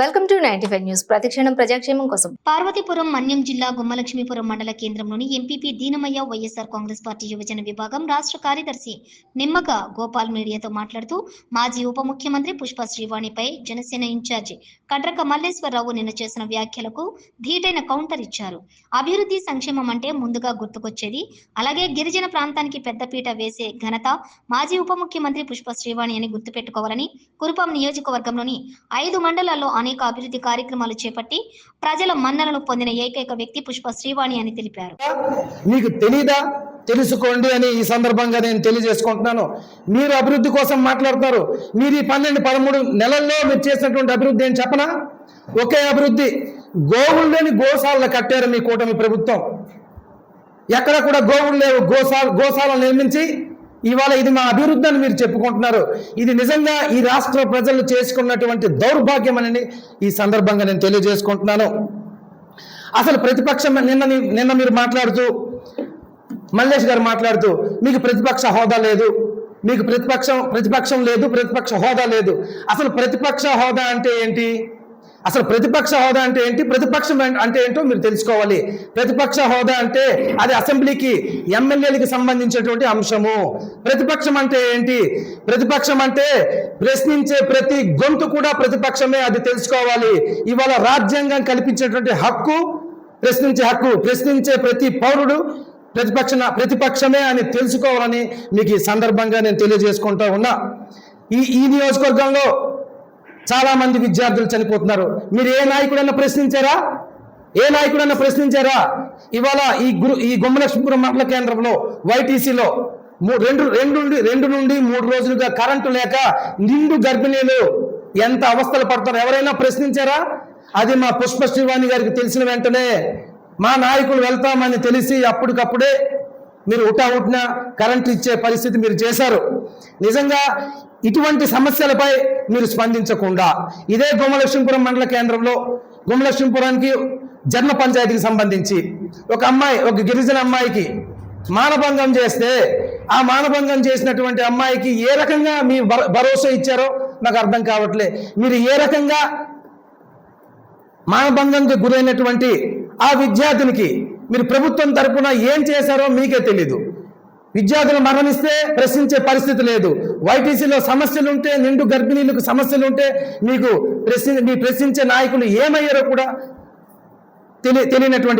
Welcome to ninety five news. ప్రతిక్షణం ప్రజాక్షేమం కోసం. పార్వతీపురం మన్యం జిల్లా గుమ్మలక్ష్మీపురం మండల కేంద్రంలోని MPP Deenamayya YSR Congress party యువజన విభాగం రాష్ట్ర కార్యదర్శి నిమ్మక గోపాల్ మీడియాతో మాట్లాడుతూ మాజీ ఉప ముఖ్యమంత్రి పుష్ప శ్రీవాణిపై జనసేన ఇన్ఛార్జి కడ్రక మల్లేశ్వరరావు నిన్న చేసిన వ్యాఖ్యలకు ధీటైన కౌంటర్ ఇచ్చారు. అభివృద్ధి సంక్షేమం అంటే ముందుగా గుర్తుకొచ్చేది. అలాగే గిరిజన ప్రాంతానికి పెద్దపీట వేసే ఘనత మాజీ ఉప ముఖ్యమంత్రి పుష్ప శ్రీవాణి అని గుర్తుపెట్టుకోవాలని కురుపాం నియోజకవర్గంలోని ఐదు మండలాల్లో అనేక అభివృద్ధి కార్యక్రమాలు చేపట్టి ప్రజల మన్నలను పొందిన ఏకైక వ్యక్తి పుష్ప శ్రీవాణి అని తెలిపారు. మీకు తెలీదా? తెలుసుకోండి అని ఈ సందర్భంగా నేను తెలియజేసుకుంటున్నాను. మీరు అభివృద్ధి కోసం మాట్లాడతారు. మీరు ఈ పన్నెండు పదమూడు నెలల్లో మీరు చేసినటువంటి అభివృద్ధి అని చెప్పనా? ఒకే అభివృద్ధి. గోవుల్లోని గోశాలను కట్టారు మీ కూటమి ప్రభుత్వం. ఎక్కడ కూడా గోవులు లేవు. గోశాల గోశాలను నిర్మించి ఇవాళ ఇది మా అభివృద్ధి అని మీరు చెప్పుకుంటున్నారు. ఇది నిజంగా ఈ రాష్ట్ర ప్రజలు చేసుకున్నటువంటి దౌర్భాగ్యం అని ఈ సందర్భంగా నేను తెలియజేసుకుంటున్నాను. అసలు ప్రతిపక్షం నిన్న నిన్న మీరు మాట్లాడుతూ మల్లేష్ గారు మాట్లాడుతూ మీకు ప్రతిపక్ష హోదా లేదు మీకు ప్రతిపక్షం ప్రతిపక్షం లేదు ప్రతిపక్ష హోదా లేదు. అసలు ప్రతిపక్ష హోదా అంటే ఏంటి? అసలు ప్రతిపక్ష హోదా అంటే ఏంటి? ప్రతిపక్షం అంటే ఏంటో మీరు తెలుసుకోవాలి. ప్రతిపక్ష హోదా అంటే అది అసెంబ్లీకి ఎమ్మెల్యేలకు సంబంధించినటువంటి అంశము. ప్రతిపక్షం అంటే ఏంటి? ప్రతిపక్షం అంటే ప్రశ్నించే ప్రతి గొంతు కూడా ప్రతిపక్షమే అది తెలుసుకోవాలి. ఇవాళ రాజ్యాంగం కల్పించేటువంటి హక్కు ప్రశ్నించే హక్కు ప్రశ్నించే ప్రతి పౌరుడు ప్రతిపక్ష ప్రతిపక్షమే అని తెలుసుకోవాలని మీకు ఈ సందర్భంగా నేను తెలియజేసుకుంటా ఉన్నా. ఈ ఈ నియోజకవర్గంలో చాలా మంది విద్యార్థులు చనిపోతున్నారు. మీరు ఏ నాయకుడన్నా ప్రశ్నించారా? ఏ నాయకుడన్నా ప్రశ్నించారా? ఇవాళ ఈ గురు ఈ గుమ్మలక్ష్మీపురం మండల కేంద్రంలో వైటీసీలో రెండు రెండు నుండి రెండు నుండి మూడు రోజులుగా కరెంటు లేక నిండు గర్భిణీలు ఎంత అవస్థలు పడతారు ఎవరైనా ప్రశ్నించారా? అది మా పుష్ప శ్రీవాణి గారికి తెలిసిన వెంటనే మా నాయకులు వెళ్తామని తెలిసి అప్పటికప్పుడే మీరు ఉటా ఉట్న కరెంట్ ఇచ్చే పరిస్థితి మీరు చేశారు. నిజంగా ఇటువంటి సమస్యలపై మీరు స్పందించకుండా. ఇదే గుమ్మలక్ష్మీపురం మండల కేంద్రంలో గుమ్మలక్ష్మీపురానికి జన్మ పంచాయతీకి సంబంధించి ఒక అమ్మాయి ఒక గిరిజన అమ్మాయికి మానభంగం చేస్తే ఆ మానభంగం చేసినటువంటి అమ్మాయికి ఏ రకంగా మీ భర- భరోసా ఇచ్చారో నాకు అర్థం కావట్లే. మీరు ఏ రకంగా మానభంగంకి గురైనటువంటి ఆ విద్యార్థినికి మీరు ప్రభుత్వం తరపున ఏం చేశారో మీకే తెలీదు. విద్యార్థులు మరణిస్తే ప్రశ్నించే పరిస్థితి లేదు. వైటీసీలో సమస్యలు ఉంటే నిండు గర్భిణీలకు సమస్యలు ఉంటే మీకు ప్రశ్ని మీ ప్రశ్నించే నాయకులు ఏమయ్యారో కూడా తెలియ తెలియనటువంటి